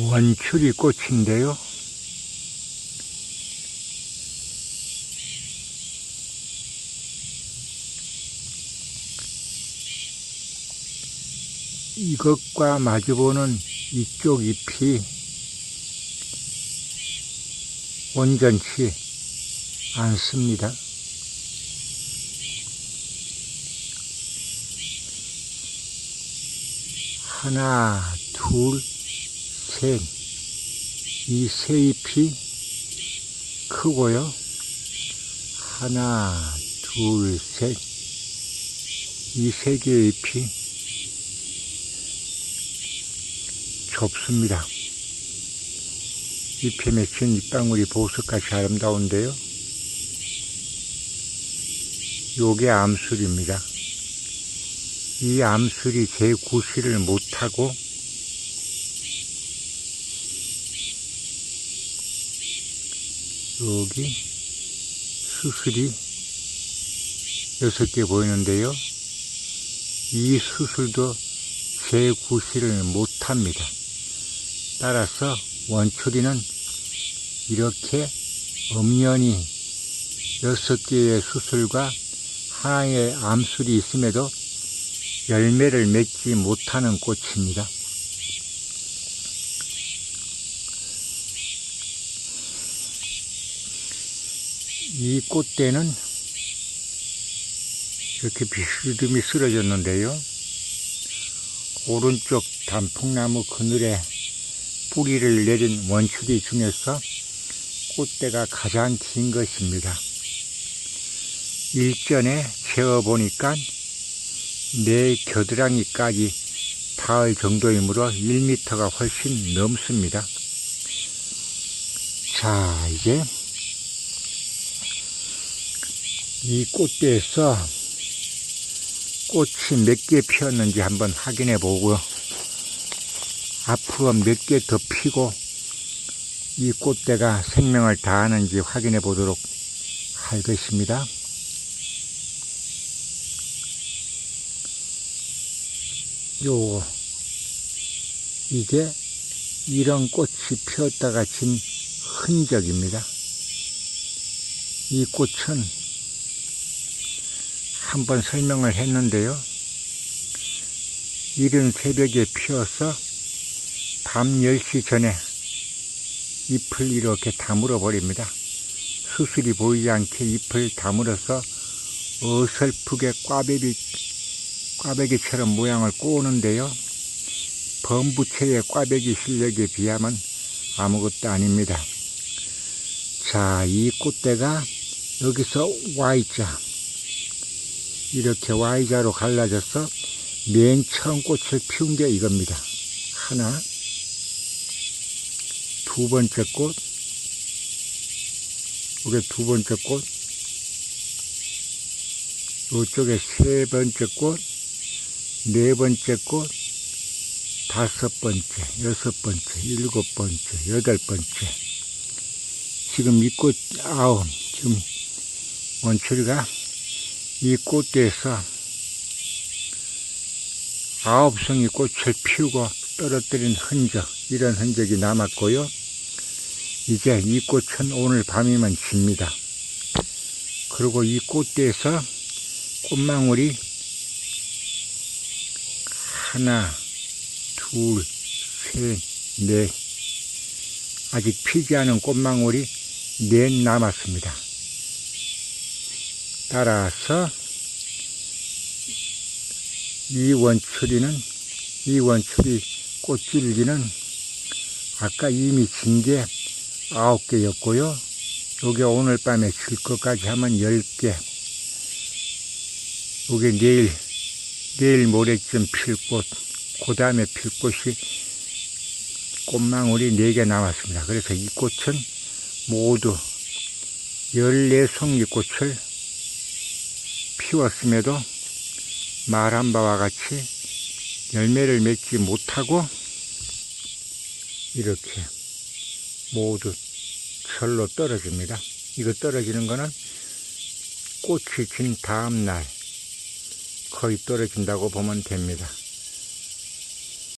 원추리 꽃인데요. 이것과 마주보는 이쪽 잎이 온전치 않습니다. 하나, 둘, 셋. 이세 잎이 크고요. 하나, 둘, 셋. 이 세 개의 잎이 좁습니다. 잎에 맺힌 잎방울이 보석같이 아름다운데요. 요게 암술입니다. 이 암술이 제 구실을 못하고 여기 수술이 여섯 개 보이는데요. 이 수술도 제 구실을 못합니다. 따라서 원추리는 이렇게 엄연히 여섯 개의 수술과 하나의 암술이 있음에도 열매를 맺지 못하는 꽃입니다. 이 꽃대는 이렇게 비스듬히 쓰러졌는데요. 오른쪽 단풍나무 그늘에 뿌리를 내린 원추리 중에서 꽃대가 가장 긴 것입니다. 일전에 재어보니까 내 겨드랑이까지 닿을 정도이므로 1m가 훨씬 넘습니다. 자, 이제 이 꽃대에서 꽃이 몇 개 피었는지 한번 확인해 보고요. 앞으로 몇 개 더 피고 이 꽃대가 생명을 다하는지 확인해 보도록 할 것입니다. 요, 이게 이런 꽃이 피었다가 진 흔적입니다. 이 꽃은 한번 설명을 했는데요. 이른 새벽에 피어서 밤 10시 전에 잎을 이렇게 다물어 버립니다. 수술이 보이지 않게 잎을 다물어서 어설프게 꽈배기, 꽈배기처럼 모양을 꼬는데요. 범부채의 꽈배기 실력에 비하면 아무것도 아닙니다. 자, 이 꽃대가 여기서 Y자, 이렇게 Y자로 갈라져서 맨 처음 꽃을 피운 게 이겁니다. 하나, 두 번째 꽃, 이게 두 번째 꽃, 이쪽에 세 번째 꽃, 네 번째 꽃, 다섯 번째, 여섯 번째, 일곱 번째, 여덟 번째. 지금 이 꽃, 아홉, 지금 원추리가 이 꽃대에서 아홉 송이 꽃을 피우고 떨어뜨린 흔적, 이런 흔적이 남았고요. 이제 이 꽃은 오늘 밤이면 집니다. 그리고 이 꽃대에서 꽃망울이 하나, 둘, 셋, 넷. 아직 피지 않은 꽃망울이 넷 남았습니다. 따라서 이 원추리는 이 원추리 꽃질기는 아까 이미 진 게 아홉 개였고요. 요게 오늘 밤에 질 것까지 하면 열 개. 요게 내일 내일 모레쯤 필 꽃, 그 다음에 필 꽃이 꽃망울이 네 개 남았습니다. 그래서 이 꽃은 모두 14송이 꽃을 피웠음에도 말한 바와 같이 열매를 맺지 못하고 이렇게 모두 절로 떨어집니다. 이거 떨어지는 거는 꽃이 진 다음 날 거의 떨어진다고 보면 됩니다.